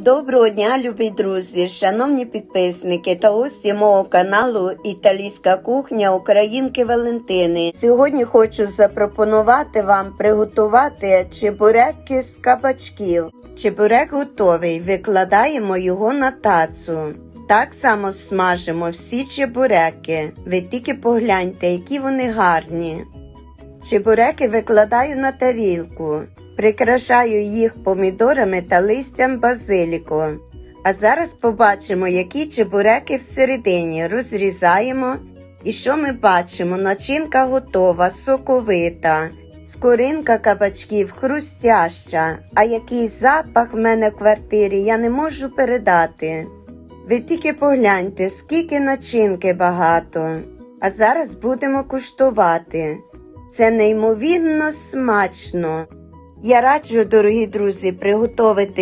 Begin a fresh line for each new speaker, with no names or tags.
Доброго дня, любі друзі, шановні підписники та гості мого каналу Італійська кухня Українки Валентини. Сьогодні хочу запропонувати вам приготувати чебуреки з кабачків. Чебурек готовий, викладаємо його на тацу. Так само смажимо всі чебуреки. Ви тільки погляньте, які вони гарні. Чебуреки викладаю на тарілку, прикрашаю їх помідорами та листям базиліку. А зараз побачимо, які чебуреки всередині розрізаємо. І що ми бачимо? Начинка готова, соковита, скоринка кабачків хрустяща. А який запах в мене в квартирі я не можу передати. Ви тільки погляньте, скільки начинки багато. А зараз будемо куштувати. Це неймовірно смачно. Я раджу, дорогі друзі, приготувати